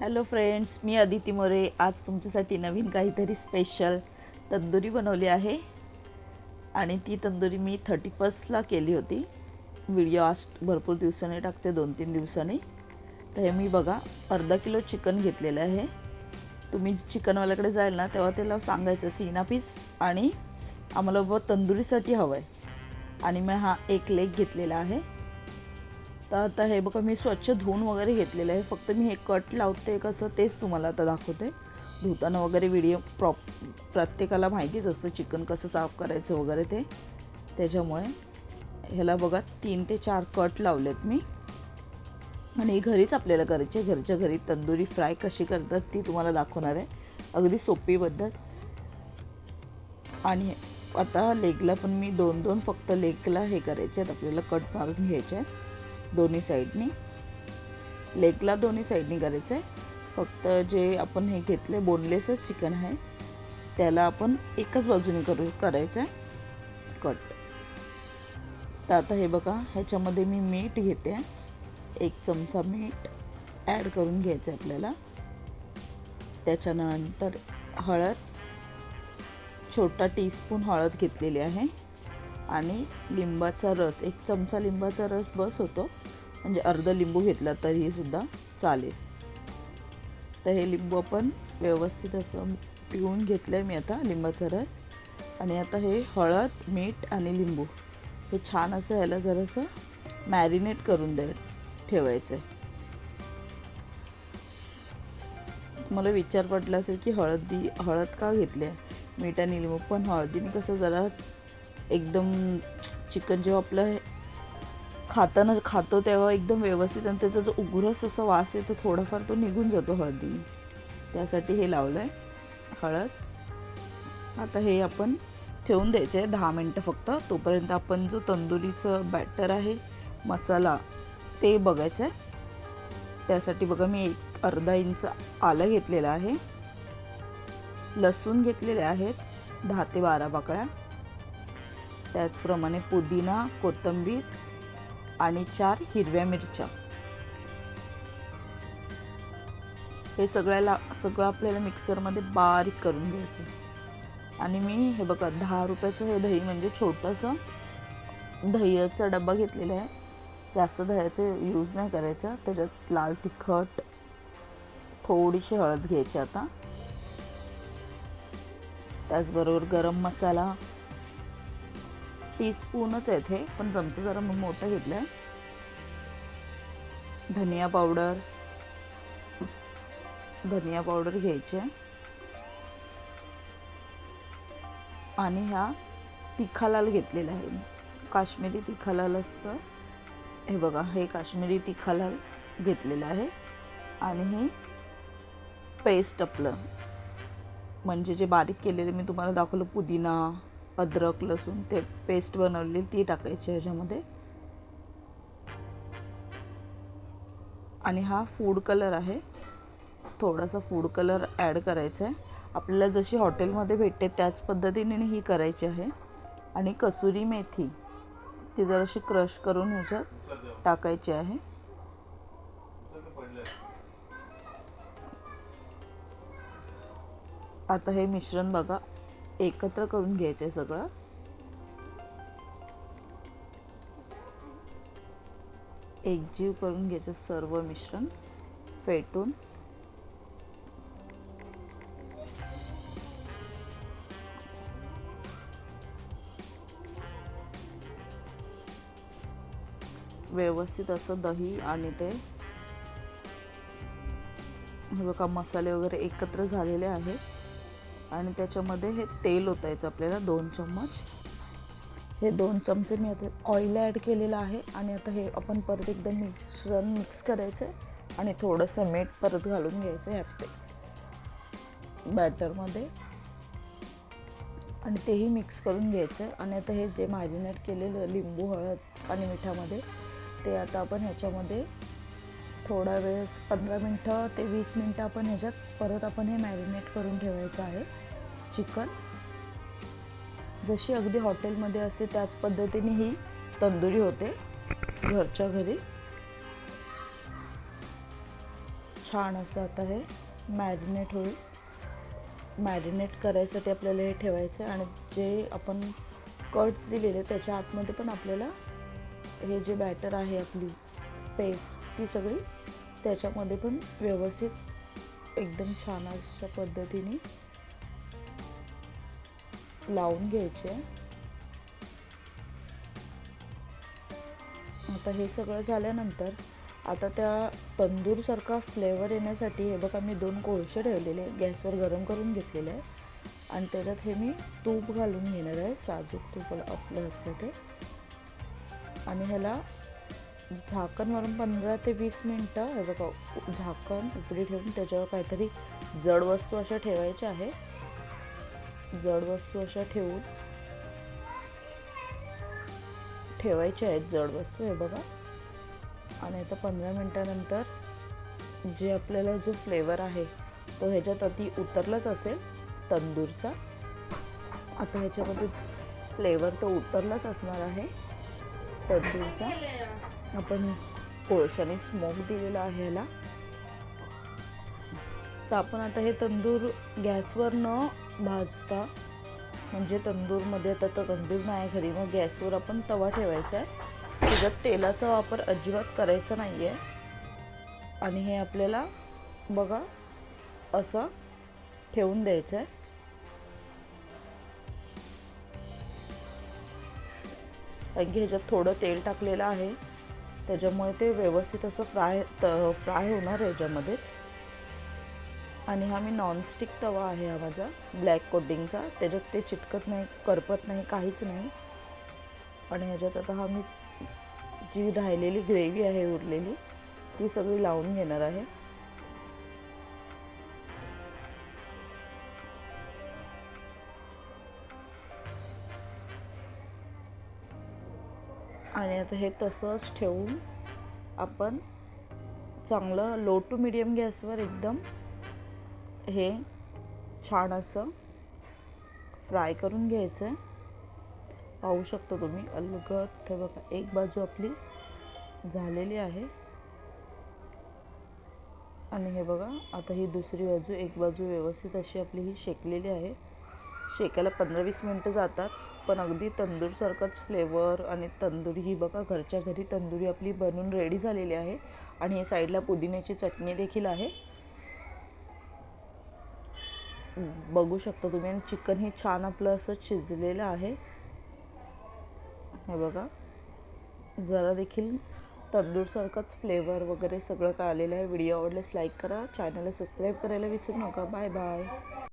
Hello friends मी अदिती मोरे. आज तुमच्यासाठी नवीन काहीतरी स्पेशल तंदुरी बनवली आहे. आणि ती तंदुरी मी थर्टी फर्स्टला केली होती. व्हिडिओ आज भरपूर दिवसांनी टाकते दोन तीन दिवसांनी. तर हे मी बघा अर्धा किलो चिकन घेतलेलं आहे. तुम्ही चिकनवाल्याकडे जाईल ना तेव्हा त्याला सांगायचं सीना पीस आणि आम्हाला व तंदुरीसाठी हवं आहे आणि मग हा एक लेग घेतलेला आहे. तर आता हे बघा मी स्वच्छ धुवून वगैरे घेतलेलं आहे. फक्त मी हे कट लावते कसं तेच तुम्हाला आता दाखवते. धुताना वगैरे व्हिडिओ प्रॉप प्रत्येकाला माहितीच असतं चिकन कसं साफ करायचं वगैरे ते. त्याच्यामुळे ह्याला बघा तीन ते चार कट लावलेत मी. आणि घरीच आपल्याला करायचे. घरच्या घरी तंदुरी फ्राय कशी करतात ती तुम्हाला दाखवणार आहे. अगदी सोपी पद्धत आणि आता लेगला पण मी दोन दोन फक्त लेगला हे करायचे आहेत. आपल्याला कट मारून घ्यायचे आहेत. दोन्ही साईडनी. लेगला दोन्ही साईडनी करायचं आहे फक्त जे आपण हे घेतले बोनलेसच चिकन आहे त्याला आपण एकच बाजूने करू करायचं आहे कट तर आता हे बघा ह्याच्यामध्ये मी मीठ घेते. एक चमचा मीठ ॲड करून घ्यायचं आहे आपल्याला. त्याच्यानंतर हळद छोटा टीस्पून हळद घेतलेली आहे. आणि लिंबाचा रस एक चमचा लिंबाचा रस बस होतो. म्हणजे अर्ध लिंबू घेतला तरीही सुद्धा चालेल. तर हे लिंबू आपण व्यवस्थित असं पिळून घेतलं आहे मी आता लिंबाचा रस. आणि आता हे हळद मीठ आणि लिंबू हे छान असं ह्याला जरासं मॅरिनेट करून द्या ठेवायचं आहे मला विचार पडला असेल की हळदी हळद का घेतली आहे मीठ आणि लिंबू पण हळदीने कसं जरा एकदम चिकन जेव्हा आपलं खाताना खातो तेव्हा एकदम व्यवस्थित आणि त्याचा जो उग्रस असा वास येतो थोडाफार तो निघून जातो हळदी. त्यासाठी हे लावलं आहे हळद. आता हे आपण ठेवून द्यायचं आहे दहा मिनटं फक्त. तोपर्यंत आपण जो तंदुरीचं बॅटर आहे मसाला ते बघायचं आहे त्यासाठी बघा मी एक अर्धा इंच आलं घेतलेलं आहे. लसूण घेतलेले आहेत दहा ते बारा बाकळ्या. त्याचप्रमाणे पुदिना कोथिंबीर आणि चार हिरव्या मिरच्या. हे सगळ्याला सगळं आपल्याला मिक्सरमध्ये बारीक करून घ्यायचं आणि मी हे बघा दहा रुपयाचं हे दही म्हणजे छोटंसं दह्याचा डबा घेतलेला आहे. जास्त दह्याचं यूज नाही करायचं. त्याच्यात लाल तिखट थोडीशी हळद घ्यायची आता. त्याचबरोबर गरम मसाला टीस्पूनच आहेत हे पण चमचं जरा मोठं घेतलं आहे धनिया पावडर. धनिया पावडर घ्यायचे. आणि ह्या तिखालाल घेतलेला आहे. काश्मीरी तिखालाल असतं. हे बघा हे काश्मीरी तिखालाल घेतलेलं आहे. आणि हे पेस्ट आपलं. म्हणजे जे बारीक केलेले मी तुम्हाला दाखवलं पुदिना अद्रक लसूण ते पेस्ट बनवलेली ती टाकायची ह्याच्यामध्ये. आणि हा फूड कलर आहे. थोडासा फूड कलर ॲड करायचा आहे. आपल्याला जशी हॉटेलमध्ये भेटते त्याच पद्धतीने ही करायची आहे. आणि कसुरी मेथी ती जराशी क्रश करून ह्याच्यात टाकायची आहे. आता हे मिश्रण बघा. एकत्र करून घ्यायचं आहे सगळं. एकजीव करून घ्यायचं सर्व मिश्रण फेटून. व्यवस्थित असं दही आणि ते बघा मसाले वगैरे एकत्र झालेले आहेत. आणि त्याच्यामध्ये हे तेल ओतायचं आपल्याला दोन चम्मच. हे दोन चमचे मी आता ऑइल ॲड केलेलं आहे आणि आता हे आपण परत एकदम मिश्रण मिक्स करायचं आहे आणि थोडंसं मीठ परत घालून घ्यायचं आहे ते. बॅटरमध्ये. आणि तेही मिक्स करून घ्यायचं आहे. आणि आता हे जे मॅरिनेट केलेलं लिंबू हळद आणि मिठामध्ये ते आता आपण ह्याच्यामध्ये थोडा वेळेस पंधरा मिनटं ते वीस मिनटं आपण ह्याच्यात परत आपण हे मॅरिनेट करून ठेवायचं आहे. चिकन. जशी अगदी हॉटेलमध्ये असते त्याच पद्धतीने ही तंदुरी होते घरच्या घरी. छान असं आता हे मॅरिनेट होईल. मॅरिनेट करायसाठी आपल्याला हे ठेवायचं आहे आणि जे आपण कट्स दिलेले त्याच्या आतमध्ये पण आपल्याला हे जे बॅटर आहे आपली पेस्ट ती सगळी त्याच्यामध्ये पण व्यवस्थित एकदम छान अशा पद्धतीने लावून घ्यायचे आहे. आता हे सगळं झाल्यानंतर आता त्या तंदूरसारखा फ्लेवर येण्यासाठी हे बघा मी दोन कोळसे ठेवलेले आहे गॅसवर गरम करून घेतलेले आहे आणि त्याच्यात हे मी तूप घालून घेणार आहे. साजूक तूप आपलं असतं ते. आणि ह्याला झाकण मारून पंधरा ते वीस मिनटं हे बघा झाकण उकडी ठेवून त्याच्यावर काहीतरी जड वस्तू अशा ठेवायच्या आहे जड वस्तू अशा ठेवून ठेवायच्या आहेत जड वस्तू हे बघा. आणि आता पंधरा मिनटानंतर जे आपल्याला जो फ्लेवर आहे तो ह्याच्यात अति उतरलाच असेल तंदूरचा. आता ह्याच्यामध्ये फ्लेवर तो उतरलाच असणार आहे तंदूरचा. आपण कोळशाने स्मोक दिलेला आहे ह्याला तर आपण आता हे तंदूर गॅसवर न भाजता म्हणजे तंदूरमध्ये आता तर तंदूर नाही घरी मग गॅसवर आपण तवा ठेवायचा आहे. त्याच्यात तेलाचा वापर अजिबात करायचा नाही आहे आणि हे आपल्याला बघा असं ठेवून द्यायचं आहे. कारण की ह्याच्यात थोडं तेल टाकलेलं आहे. त्याच्यामुळे ते व्यवस्थित असं फ्राय त फ्राय होणार ह्याच्यामध्येच आणि हा मी नॉनस्टिक तवा आहे हा माझा ब्लॅक कोटिंगचा त्याच्यात ते चिटकत नाही करपत नाही काहीच नाही. आणि ह्याच्यात आता हा मी जी राहिलेली ग्रेव्ही आहे उरलेली ती सगळी लावून घेणार आहे. आणि आता हे तसंच ठेवून आपण चांगलं लो टू मिडियम गॅसवर एकदम हे छान असं फ्राय करून घ्यायचं आहे पाहू शकता तुम्ही अलगत ते बघा एक बाजू आपली झालेली आहे. आणि हे बघा आता ही दुसरी बाजू एक बाजू व्यवस्थित अशी आपली ही शेकलेली आहे. शेकायला पंधरा वीस मिनटं जातात. पण अगदी तंदूरसारखंच फ्लेवर आणि तंदुरी ही बघा घरच्या घरी तंदुरी आपली बनवून रेडी झालेली आहे. आणि हे साईडला पुदिन्याची चटणी देखील आहे. बघू शकता तुम्ही. आणि चिकन हे छान आपलं असं शिजलेलं आहे. हे बघा. जरा देखील तंदूरसारखंच फ्लेवर वगैरे सगळं काय आलेलं आहे. व्हिडिओ आवडल्यास लाईक करा. चॅनलला सबस्क्राईब करायला विसरू नका. Bye bye